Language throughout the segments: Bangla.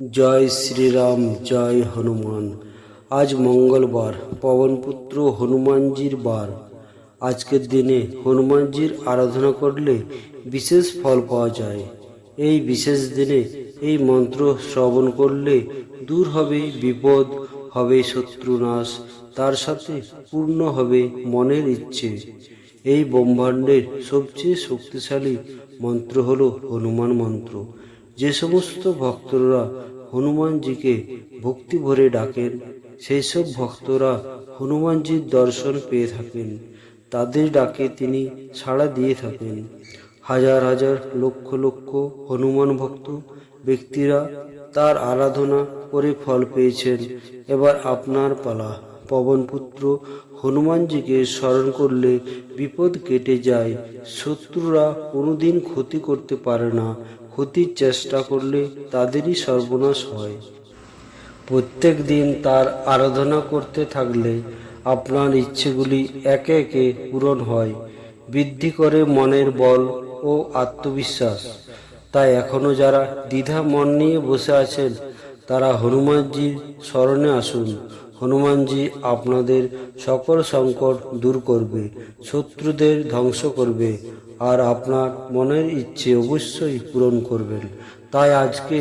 জয় শ্রীরাম, জয় হনুমান। আজ মঙ্গলবার, পবনপুত্র হনুমানজির বার। আজকের দিনে হনুমানজির আরাধনা করলে বিশেষ ফল পাওয়া যায়। এই বিশেষ দিনে এই মন্ত্র শ্রবণ করলে দূর হবে বিপদ, হবে শত্রুনাশ তার সাথে পূর্ণ হবে মনের ইচ্ছে। এই ব্রহ্মাণ্ডের সবচেয়ে শক্তিশালী মন্ত্র হলো হনুমান মন্ত্র। যে সমস্ত ভক্তরা হনুমানজিকে ভক্তি ভরে ডাকেন, সেই সব ভক্তরা হনুমানজির দর্শন পেয়ে থাকেন। তাদের ডাকে তিনি সাড়া দিয়ে থাকেন। হাজার হাজার লক্ষ লক্ষ হনুমান ভক্ত, ব্যক্তিরা তার আরাধনা করে ফল পেয়েছেন। এবার আপনার পালা। পবনপুত্র হনুমানজিকে স্মরণ করলে বিপদ কেটে যায়। শত্রুরা কোনোদিন ক্ষতি করতে পারে না। ক্ষতির চেষ্টা করলে তাদেরই সর্বনাশ হয়। প্রত্যেক দিন তার আরাধনা করতে থাকলে আপনার ইচ্ছেগুলি একে একে পূরণ হয়। বৃদ্ধি করে মনের বল ও আত্মবিশ্বাস। তাই এখনও যারা দ্বিধা মন নিয়ে বসে আছেন, তারা হনুমানজির স্মরণে আসুন। হনুমানজি আপনাদের সকল সংকট দূর করবে, শত্রুদের ধ্বংস করবে, আর আপনার মনের ইচ্ছে অবশ্যই পূরণ করবেন। তাই আজকে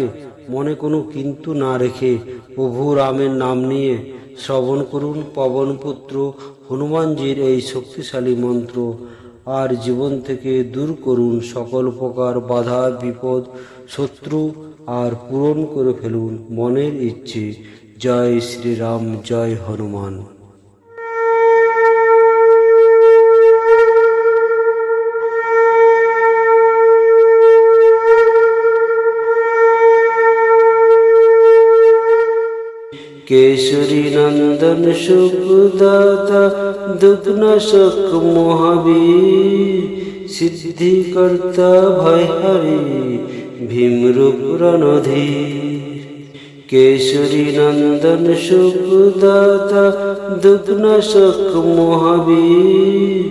মনে কোনো কিন্তু না রেখে প্রভু রামের নাম নিয়ে শ্রবণ করুন পবনপুত্র হনুমানজির এই শক্তিশালী মন্ত্র, আর জীবন থেকে দূর করুন সকল প্রকার বাধা, বিপদ, শত্রু, আর পূরণ করে ফেলুন মনের ইচ্ছে। জয় শ্রীরাম জয় হনুমান। কেশরী নন্দন সুখদাতা দুগ্নশক মহাবীর সিদ্ধিকর্তা ভয়হারী ভীমরূপ রণধীর। কেশরী নন্দন সুখদাতা দুগ্নশক মহাবীর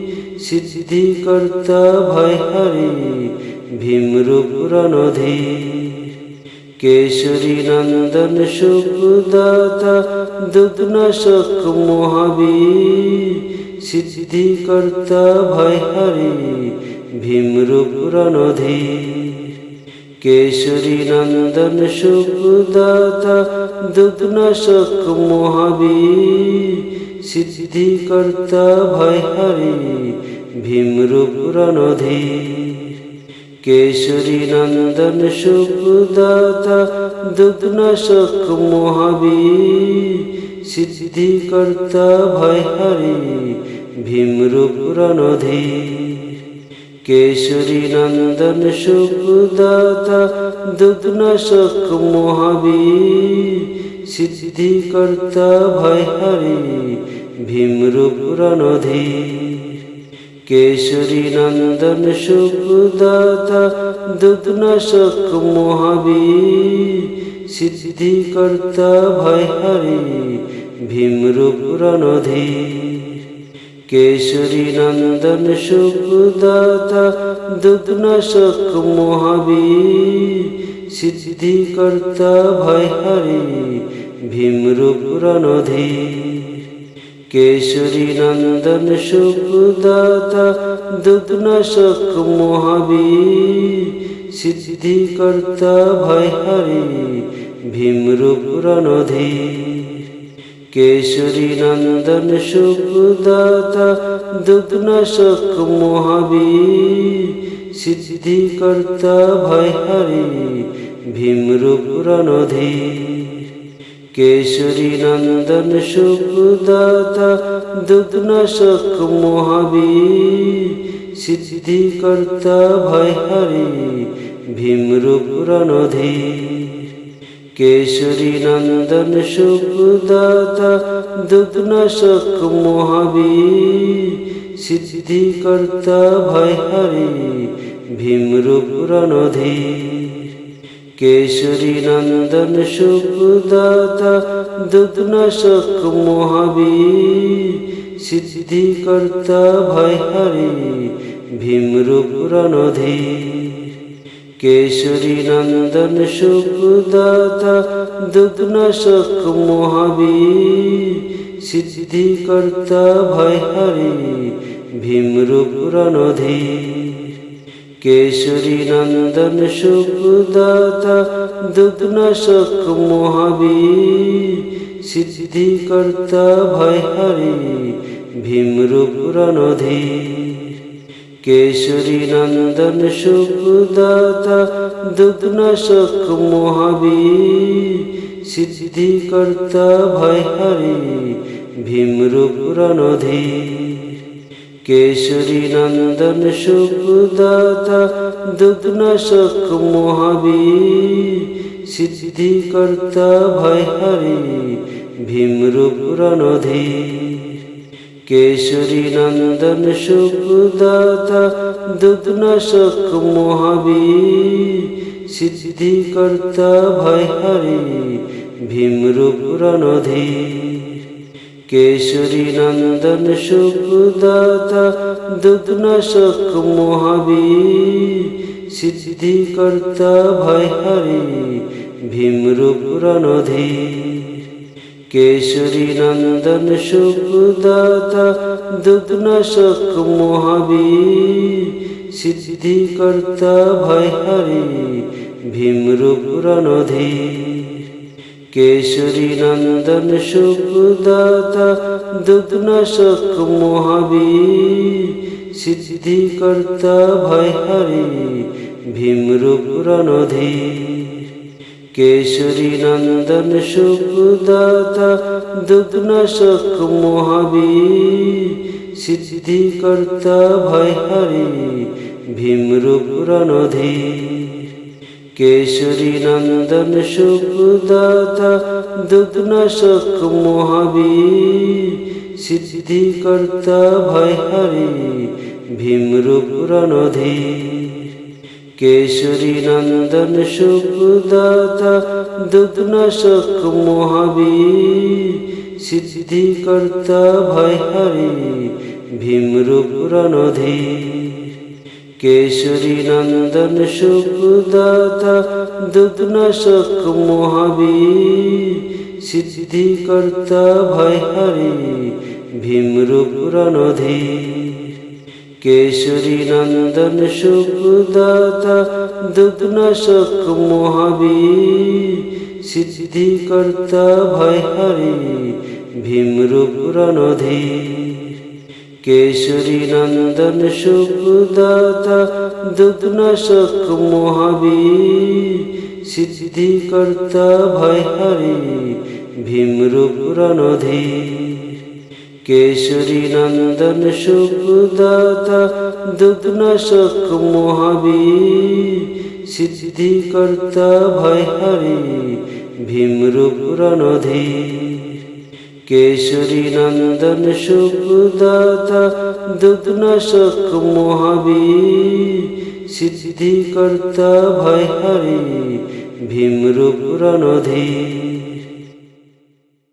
সিদ্ধিকর্তা ভয়হারী ভীমরূপ রণধীর কেশরী নন্দন সুখদাতা দুগ্নশক মহাবীর সিদ্ধিকর্তা ভয়হারী ভীমরূপ রণধীর কেশরী নন্দন সুখদাতা দুগ্নশক মহাবীর সিদ্ধিকর্তা ভয়হারী ভীমরূপ রণধীর। কেশরী নন্দন সুখদাতা দুগ্নশক মহাবীর সিদ্ধিকর্তা ভয়হারী ভীমরূপ রণধীর। কেশরী নন্দন সুখদাতা দুগ্নশক মহাবীর সিদ্ধিকর্তা ভয়হারী ভীমরূপ রণধীর কেশরী নন্দন সুখদাতা দুগ্নশক মহাবীর সিদ্ধিকর্তা ভয়হারী ভীমরূপ রণধীর কেশরী নন্দন সুখদাতা দুগ্নশক মহাবীর সিদ্ধিকর্তা ভয়হারী ভীমরূপ রণধীর কেশরী নন্দন সুখদাতা দুগ্নশক মহাবীর সিদ্ধিকর্তা ভয়হারী ভীমরূপ রণধীর কেশরী নন্দন সুখদাতা দুগ্নশক মহাবীর সিদ্ধিকর্তা ভয়হারী ভীমরূপ রণধীর কেশরী নন্দন সুখদাতা দুগ্নশক মহাবীর সিদ্ধিকর্তা ভয়হারী ভীমরূপ রণধীর কেশরী নন্দন সুখদাতা দুগ্নশক মহাবীর সিদ্ধিকর্তা ভয়হারী ভীমরূপ রণধীর কেশরী নন্দন সুখদাতা দুগ্নশক মহাবীর সিদ্ধিকর্তা ভয়হারী ভীমরূপ রণধীর কেশরী নন্দন সুখদাতা দুগ্নশক মহাবীর সিদ্ধিকর্তা ভয়হারী ভীমরূপ রণধীর কেশরী নন্দন সুখদাতা দুগ্নশক মহাবীর সিদ্ধিকর্তা ভয়হারী ভীমরূপ রণধীর কেশরী নন্দন সুখদাতা দুগ্নশক মহাবীর সিদ্ধিকর্তা ভয়হারী ভীমরূপ রণধীর কেশরী নন্দন সুখদাতা দুগ্নশক মহাবীর সিদ্ধিকর্তা ভয়হারী ভীমরূপ রণধীর কেশরী নন্দন সুখদাতা দুগ্নশক মহাবীর সিদ্ধিকর্তা ভয়হারী ভীমরূপ রণধীর কেশরী নন্দন সুখদাতা দুগ্নশক মহাবীর সিদ্ধিকর্তা ভয়হারী ভীমরূপ রণধীর কেশরী নন্দন সুখদাতা দুগ্নশক মহাবীর সিদ্ধিকর্তা ভয়হারী ভীমরূপ রণধীর কেশরী নন্দন সুখদাতা দুগ্নশক মহাবীর সিদ্ধিকর্তা ভয়হারী ভীমরূপ রণধীর কেশরী নন্দন সুখদাতা দুগ্নশক মহাবীর সিদ্ধিকর্তা ভয়হারী ভীমরূপ রণধীর কেশরী নন্দন সুখদাতা দুগ্নশক মহাবীর সিদ্ধিকর্তা ভয়হারী ভীমরূপ রণধীর কেশরী নন্দন সুখদাতা দুগ্নশক মহাবীর সিদ্ধিকর্তা ভয়হারী ভীমরূপ রণধীর কেশরী নন্দন সুখদাতা দুগ্নশক মহাবীর সিদ্ধিকর্তা ভয়হারী ভীমরূপ রণধীর কেশরী নন্দন সুখদাতা দুগ্নশক মহাবীর সিদ্ধিকর্তা ভয়হারী ভীমরূপ রণধীর কেশরী নন্দন সুখদাতা দুগ্নশক মহাবীর সিদ্ধিকর্তা ভয়হারী ভীমরূপ রণধীর কেশরী নন্দন সুখদাতা দুগ্নশক মহাবীর সিদ্ধিকর্তা ভয়হারী ভীমরূপ রণধীর কেশরী নন্দন সুখদাতা দুগ্নশক মহাবীর সিদ্ধিকর্তা ভয়হারী ভীমরূপ রণধীর